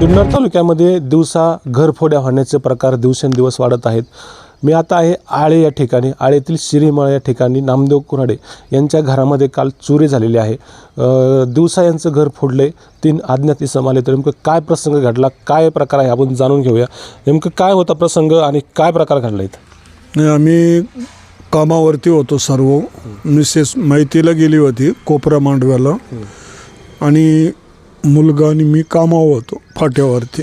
जुन्नर तालुक्यामध्ये दिवसा घरफोड्या होण्याचे प्रकार दिवसेंदिवस वाढत आहेत. मी आता आहे आळे या ठिकाणी आळेतील शिरीमळ या ठिकाणी नामदेव कुऱ्हाडे यांच्या घरामध्ये काल चोरी झालेली आहे. दिवसा यांचं घर फोडले तीन अज्ञात इसम आले तर नेमकं काय प्रसंग घडला काय प्रकार आहे आपण जाणून घेऊया. नेमकं काय होता प्रसंग आणि काय प्रकार घडला इथं? नाही, आम्ही कामावरती होतो सर्व. मिसेस माहितीला गेली होती कोपरा मांडव्याला. आणि मुलगा आणि मी कामावर होतो फाट्यावरती.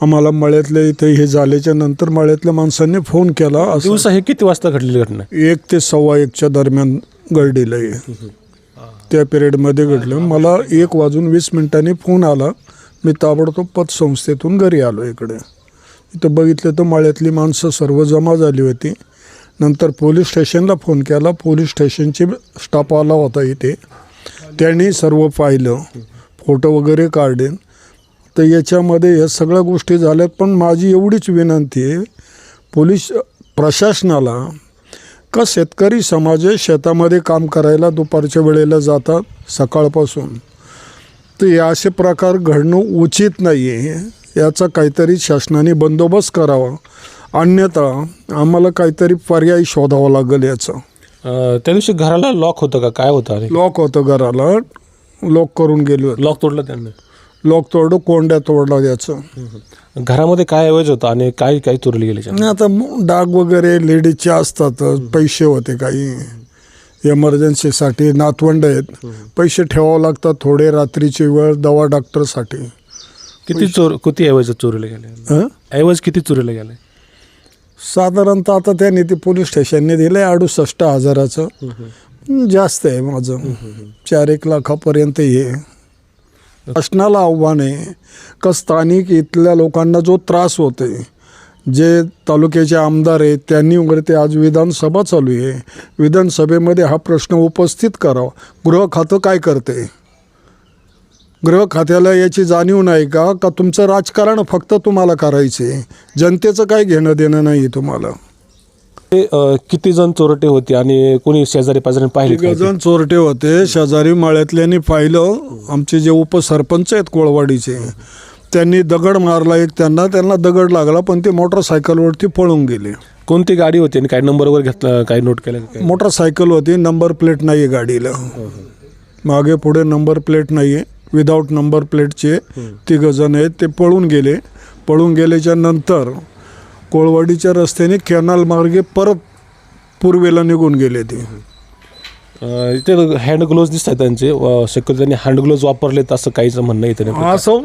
आम्हाला मळ्यातल्या इथे हे झाल्याच्यानंतर मळ्यातल्या माणसांनी फोन केला असं. दिवसा हे किती वाजता घडलेली घटना? आहे? एक ते सव्वा एकच्या दरम्यान घडलेलं आहे. त्या पिरियडमध्ये घडलं. मला एक वाजून वीस मिनिटांनी फोन आला. मी ताबडतोब पतसंस्थेतून घरी आलो इकडे. इथं बघितलं तर माळ्यातली माणसं सर्व जमा झाली होती. नंतर पोलीस स्टेशनला फोन केला. पोलीस स्टेशनची स्टाफ आला होता इथे. त्यांनी सर्व पाहिलं. फोटो वगैरे काढले तर याच्यामध्ये या सगळ्या गोष्टी झाल्यात पण माझी एवढीच विनंती आहे पोलीस प्रशासनाला का शेतकरी समाज शेतामध्ये काम करायला दुपारच्या वेळेला जातात सकाळपासून? तर हे असे प्रकार घडणं उचित नाही आहे याचा काहीतरी शासनाने बंदोबस्त करावा. अन्यथा आम्हाला काहीतरी पर्याय शोधावा लागेल याचं. त्या दिवशी घराला लॉक होतं का? काय होतं? लॉक होतं घराला. लॉक करून गेलो. होतो लॉक तोडलं त्यांनी. लॉक तोडलं कोंड्या तोडला याचं घरामध्ये काय ऐवज होतं आणि काय काय चोरली गेली आणि आता डाग वगैरे लेडीजचे असतात पैसे होते काही. एमर्जन्सीसाठी नातवंड आहेत. पैसे ठेवावं लागतात थोडे रात्रीची वेळ दवा डॉक्टरसाठी. किती चोर किती ऐवज चोरीला गेले? ऐवज किती चोरीला गेले? साधारणतः आता त्यांनी ते पोलीस स्टेशनने दिलं आहे अडुसष्ट हजाराचं. जास्त आहे माझं. चार एक लाखापर्यंत हे शासनाला आव्हान आहे का स्थानिक इथल्या लोकांना जो त्रास होतोय जे तालुक्याचे आमदार आहेत त्यांनी वगैरे ते आज विधानसभा चालू आहे. विधानसभेमध्ये हा प्रश्न उपस्थित करावा. गृह खातं काय करते? गृह खात्याला याची जाणीव नाही का? का तुमचं राजकारण फक्त तुम्हाला करायचं आहे जनतेचं काय घेणं देणं नाही तुम्हाला? ते अ, किती जण चोरटे होते आणि कोणी शेजारी पाजारी पाहिले का ते? जण चोरटे होते शेजारी माळ्यातल्यानी पाहिलं आमचे जे उपसरपंच आहेत कोळवाडीचे त्यांनी दगड मारला एक त्यांना त्यांना दगड लागला पण ते मोटरसायकलवरती पळून गेले कोणती गाडी होती आणि काय नंबर वगैरे घेतला काय नोट केलं का काय? मोटरसायकल होती नंबर प्लेट नाही आहे गाडीला मागे पुढे नंबर प्लेट नाही आहे विदाऊट नंबर प्लेटचे तिघ जण आहेत ते पळून गेले पळून गेल्याच्यानंतर कोळवाडीच्या रस्त्याने कॅनल मार्गे परत पूर्वेला निघून गेले ते. अ, इथे हँड ग्लोव्ज दिसत आहेत त्यांचे. शक्यतो त्यांनी हँड ग्लोव्ज वापरलेत असं काहीच म्हणणं इथे नाही. असं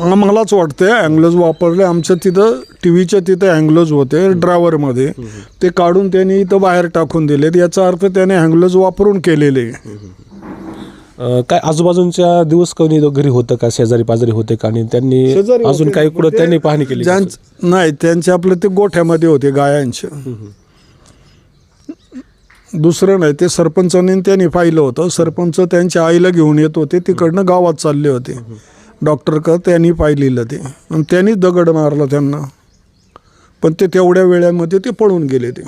आम्हालाच वाटतंय अँग्लोज वापरले. आमच्या तिथं टी व्हीच्या तिथं अँग्लोज होते ड्रायव्हरमध्ये ते काढून त्यांनी इथं बाहेर टाकून दिलेत. याचा अर्थ त्याने अँग्लोज वापरून केलेले. अ, काय आजूबाजूंच्या दिवस कोणी घरी होतं का? शेजारी पाजारी होते का? आणि त्यांनी शेजारी अजून. काही कुठं त्यांनी पाहणी केली का? ज्यांच नाही त्यांचे आपलं ते गोठ्यामध्ये होते गायांचे. दुसरं नाही ते सरपंचाने त्यांनी पाहिलं होतं. सरपंच त्यांच्या आईला घेऊन येत होते. तिकडनं गावात चालले होते. डॉक्टर का त्यांनी पाहिलेलं ते. आणि त्यांनी दगड मारला त्यांना. पण ते तेवढ्या वेळामध्ये ते पळून गेले ते.